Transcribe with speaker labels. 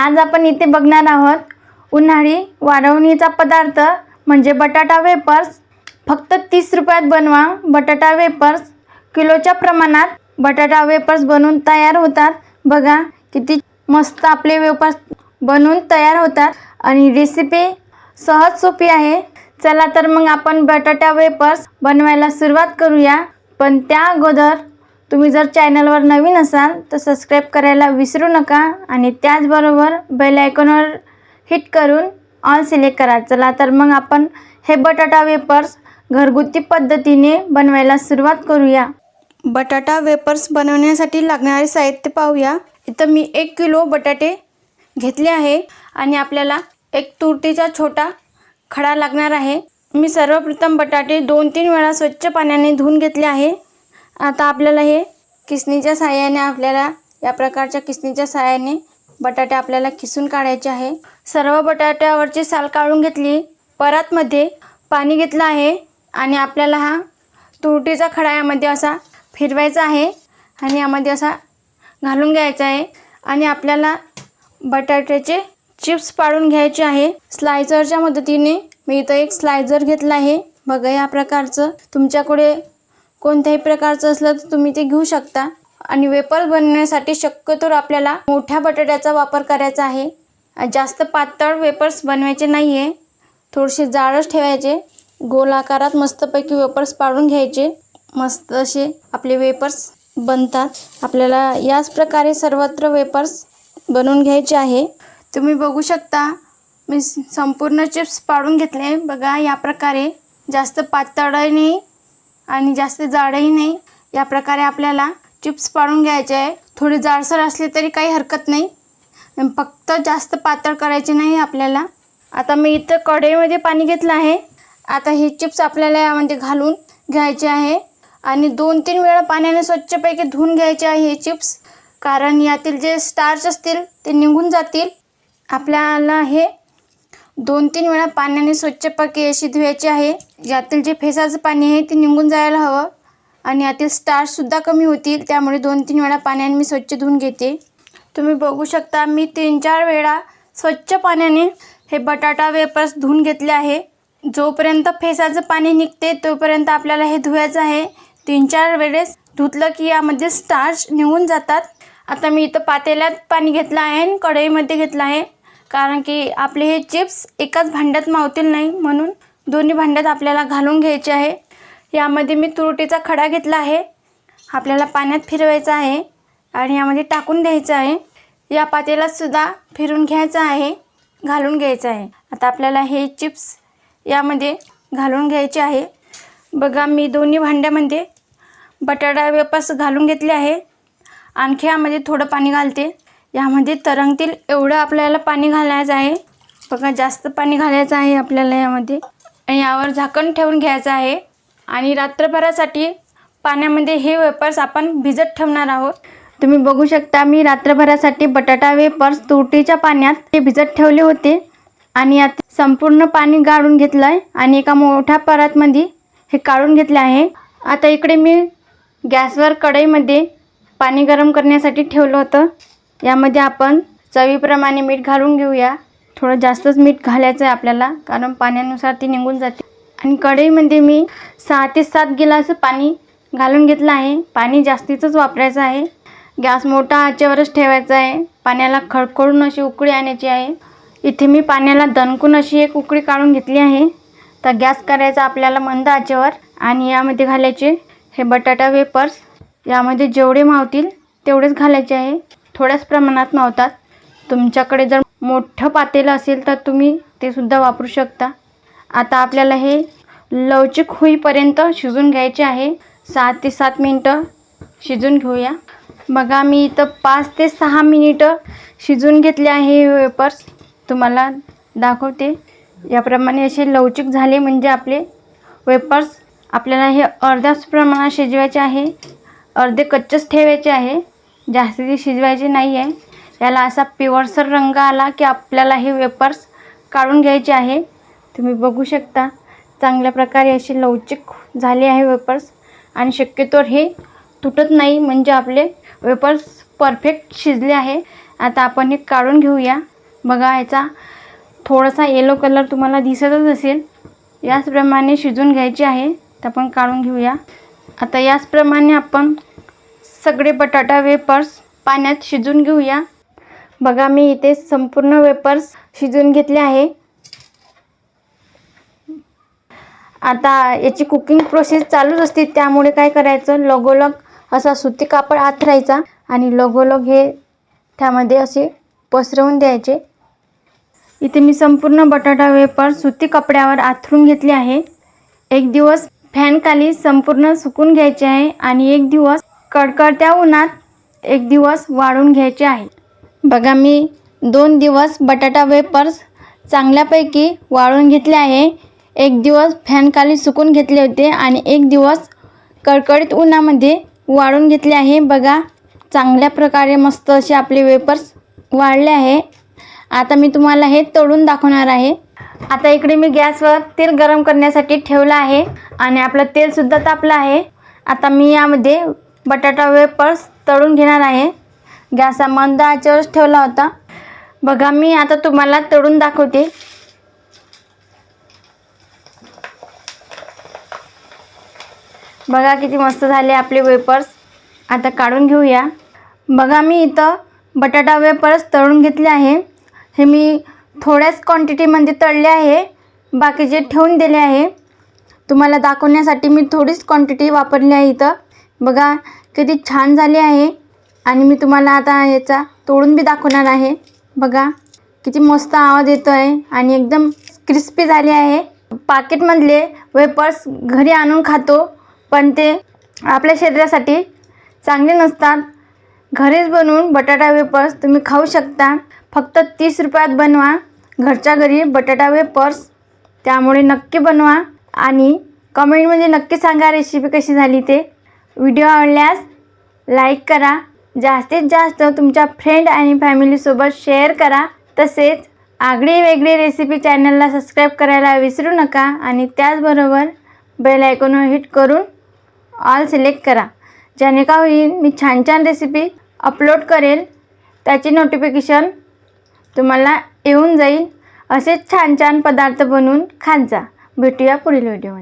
Speaker 1: आज आपण इथे बघणार आहोत उन्हाळी वाढवणीचा पदार्थ म्हणजे बटाटा वेपर्स फक्त तीस रुपयात बनवा. बटाटा वेपर्स किलोच्या प्रमाणात बटाटा वेपर्स बनवून तयार होतात. बघा किती मस्त आपले वेपर्स बनवून तयार होतात आणि रेसिपी सहज सोपी आहे. चला तर मग आपण बटाटा वेपर्स बनवायला सुरुवात करूया. पण त्या अगोदर तुम्ही जर चॅनलवर नवीन असाल तर सबस्क्राईब करायला विसरू नका आणि त्याचबरोबर बेल आयकॉनवर हिट करून ऑल सिलेक्ट करा. चला तर मग आपण हे बटाटा वेपर्स घरगुती पद्धतीने बनवायला सुरुवात करूया. बटाटा वेपर्स बनवण्यासाठी लागणारे साहित्य पाहूया. इथं मी एक किलो बटाटे घेतले आहे आणि आपल्याला एक तुरटीचा छोटा खडा लागणार आहे. मी सर्वप्रथम बटाटे दोन तीन वेळा स्वच्छ पाण्याने धुवून घेतले आहे. आता आपल्याला हे किसणीच्या साह्याने आपल्याला या प्रकारच्या किसणीच्या साह्याने बटाटे आपल्याला किसून काढायचे आहे. सर्व बटाट्यावरची साल काढून घेतली. परातमध्ये पाणी घेतलं आहे आणि आपल्याला हा तुरटीचा खडा यामध्ये असा फिरवायचा आहे आणि यामध्ये असा घालून घ्यायचा आहे आणि आपल्याला बटाट्याचे चिप्स पाडून घ्यायचे आहे. स्लायझरच्या मदतीने मी इथं एक स्लायझर घेतला आहे. बघा या प्रकारचं. तुमच्याकडे कोणत्याही प्रकारचं असलं तर तुम्ही ते घेऊ शकता. आणि वेपर बनवण्यासाठी शक्यतो आपल्याला मोठ्या बटाट्याचा वापर करायचा आहे. जास्त पातळ वेपर्स बनवायचे नाही आहे थोडेसे जाडच ठेवायचे. गोल आकारात मस्तपैकी वेपर्स पाडून घ्यायचे. मस्त असे आपले वेपर्स बनतात. आपल्याला याच प्रकारे सर्वत्र वेपर्स बनवून घ्यायचे आहे. तुम्ही बघू शकता मी संपूर्ण चिप्स पाडून घेतले. बघा या प्रकारे जास्त पातळाने नाही आणि जास्त जाडही नाही. या प्रकारे आपल्याला चिप्स पाडून घ्यायचे आहे. थोडी जाडसर असली तरी काही हरकत नाही. फक्त जास्त पातळ करायचे नाही आपल्याला. आता मी इथं कढईमध्ये पाणी घेतलं आहे. आता हे चिप्स आपल्याला यामध्ये घालून घ्यायचे आहे. आणि दोन तीन वेळा पाण्याने स्वच्छपैकी धुवून घ्यायचे आहे हे चिप्स कारण यातील जे स्टार्च असतील ते निघून जातील. आपल्याला हे दोन तीन वेळा पाण्याने स्वच्छ पाके अशी धुवायची आहे. यातील जे फेसाचं पाणी आहे ते निघून जायला हवं आणि यातील स्टार्चसुद्धा कमी होतील त्यामुळे दोन तीन वेळा पाण्याने मी स्वच्छ धुवून घेते. तुम्ही बघू शकता मी तीन चार वेळा स्वच्छ पाण्याने हे बटाटा वेपर्स धुवून घेतले आहे. जोपर्यंत फेसाचं पाणी निघते तोपर्यंत आपल्याला हे धुवायचं आहे. तीन चार वेळेस धुतलं की यामध्ये स्टार्च निघून जातात. आता मी इथं पातेल्यात पाणी घेतलं आहे आणि कढईमध्ये घेतलं आहे. कारण की आपले हे चिप्स एकाच भांड्यात मावतील नाही म्हणून दोन्ही भांड्यात आपल्याला घालून घ्यायचे आहे. यामध्ये मी तुरटीचा खडा घेतला आहे. आपल्याला पाण्यात फिरवायचा आहे आणि यामध्ये टाकून द्यायचं आहे. या पातेलातसुद्धा फिरून घ्यायचं आहे घालून घ्यायचं आहे. आता आपल्याला हे चिप्स यामध्ये घालून घ्यायचे आहे. बघा मी दोन्ही भांड्यामध्ये बटाटा वेपास घालून घेतले आहे. आणखी यामध्ये थोडं पाणी घालते. यामध्ये तरंगतील एवढं आपल्याला पाणी घालायचं आहे. बघा जास्त पाणी घालायचं आहे आपल्याला यामध्ये. आणि यावर झाकण ठेवून घ्यायचं आहे. आणि रात्रभरासाठी पाण्यामध्ये हे वेपर्स आपण भिजत ठेवणार आहोत. तुम्ही बघू शकता मी रात्रभरासाठी बटाटा वेपर्स तुरटीच्या पाण्यात ते भिजत ठेवले होते. आणि यात संपूर्ण पाणी गाळून घेतलं आहे आणि एका मोठ्या परातमध्ये हे काढून घेतले आहे. आता इकडे मी गॅसवर कढईमध्ये पाणी गरम करण्यासाठी ठेवलं होतं. यामध्ये आपण चवीप्रमाणे मीठ घालून घेऊया. थोडं जास्तच मीठ घालायचं आहे आपल्याला कारण पाण्यानुसार ती निघून जाते. आणि कढईमध्ये मी सहा ते सात गिलास पाणी घालून घेतलं आहे. पाणी जास्तीचंच वापरायचं आहे. गॅस मोठा आचेवरच ठेवायचा आहे. पाण्याला खडखडून अशी उकळी आणायची आहे. इथे मी पाण्याला दणकून अशी एक उकळी काढून घेतली आहे. तर गॅस करायचा आपल्याला मंद आचेवर आणि यामध्ये घालायचे हे बटाटा वेपर्स. यामध्ये जेवढे मावतील तेवढेच घालायचे आहे. थोड्याच प्रमाणात मावतात तुमच्याकडे जर मोठं पातेलं असेल तर तुम्ही ते सुद्धा वापरू शकता. आता आपल्याला हे लवचिक होईपर्यंत शिजून घ्यायचे आहे. सहा ते सात मिनटं शिजून घेऊया. बघा मी इथं पाच ते सहा मिनिटं शिजून घेतले आहे वेपर्स तुम्हाला दाखवते. याप्रमाणे असे लवचिक झाले म्हणजे आपले वेपर्स आपल्याला हे अर्ध्याच प्रमाणात शिजवायचे आहे. अर्धे कच्चेच ठेवायचे आहे. जास्तीची शिजवायचे नाही आहे याला असा पिवळसर रंग आला की आपल्याला हे वेपर्स काढून घ्यायचे आहे. तुम्ही बघू शकता चांगल्या प्रकारे अशी लवचिक झाले आहे वेपर्स. आणि शक्यतोवर हे तुटत नाही म्हणजे आपले वेपर्स परफेक्ट शिजले आहे. आता आपण हे काढून घेऊया. बघा याचा थोडासा येलो कलर तुम्हाला दिसतच असेल. याचप्रमाणे शिजून घ्यायचे आहे. तर आपण काढून घेऊया. आता याचप्रमाणे आपण सगळे बटाटा वेपर्स पाण्यात शिजून घेऊया. बघा मी इथे संपूर्ण वेपर्स शिजून घेतले आहे. आता याची कुकिंग प्रोसेस चालूच असते त्यामुळे काय करायचं? लगोलग असा सुती कापड आथरायचा आणि लगोलग हे त्यामध्ये असे पसरवून द्यायचे. इथे मी संपूर्ण बटाटा वेपर सुती कपड्यावर आथरून घेतले आहे. एक दिवस फॅनखाली संपूर्ण सुकून घ्यायचे आहे आणि एक दिवस कडकडत्या उन्हात एक दिवस वाळून घ्यायचे आहे. बघा मी दोन दिवस बटाटा वेपर्स चांगल्यापैकी वाळून घेतले आहे. एक दिवस फॅनखाली सुकून घेतले होते आणि एक दिवस कडकडीत उन्हामध्ये वाळून घेतले आहे. बघा चांगल्या प्रकारे मस्त असे आपले वेपर्स वाळले आहे. आता मी तुम्हाला हे तळून दाखवणार आहे. आता इकडे मी गॅसवर तेल गरम करण्यासाठी ठेवलं आहे आणि आपलं तेलसुद्धा तापलं आहे. आता मी यामध्ये बटाटा वेपर्स तळून घेणार आहे. गॅस हा मंद आचेवरच ठेवला होता. बघा मी आता तुम्हाला तळून दाखवते. बघा किती मस्त झाले आपले वेपर्स आता काढून घेऊया. बघा मी इथं बटाटा वेपर्स तळून घेतले आहे. हे मी थोड्याच क्वांटिटीमध्ये तळले आहे. बाकीचे ठेवून दिले आहे. तुम्हाला दाखवण्यासाठी मी थोडीच क्वांटिटी वापरली आहे इथं. बघा किती छान झाले आहे. आणि मी तुम्हाला आता याचा तोडून बी दाखवणार आहे. बघा किती मस्त आवाज येतो आहे आणि एकदम क्रिस्पी झाले आहे. पाकिटमधले वेपर्स घरी आणून खातो पण ते आपल्या शरीरासाठी चांगले नसतात. घरीच बनवून बटाटा वेपर्स तुम्ही खाऊ शकता. फक्त तीस रुपयात बनवा. घरच्या घरी बटाटा वेपर्स त्यामुळे नक्की बनवा. आणि कमेंटमध्ये नक्की सांगा रेसिपी कशी झाली ते. व्हिडिओ आवडल्यास लाईक करा. जास्तीत जास्त तुमच्या फ्रेंड आणि फॅमिलीसोबत शेअर करा. तसेच आगळी वेगळी रेसिपी चॅनलला सबस्क्राईब करायला विसरू नका आणि त्याचबरोबर बेल आयकॉनवर हिट करून ऑल सिलेक्ट करा. ज्याने का होईल मी छान छान रेसिपी अपलोड करेल. त्याची नोटिफिकेशन तुम्हाला येऊन जाईल. असेच छान छान पदार्थ बनवून खात जा. भेटूया पुढील व्हिडिओमध्ये.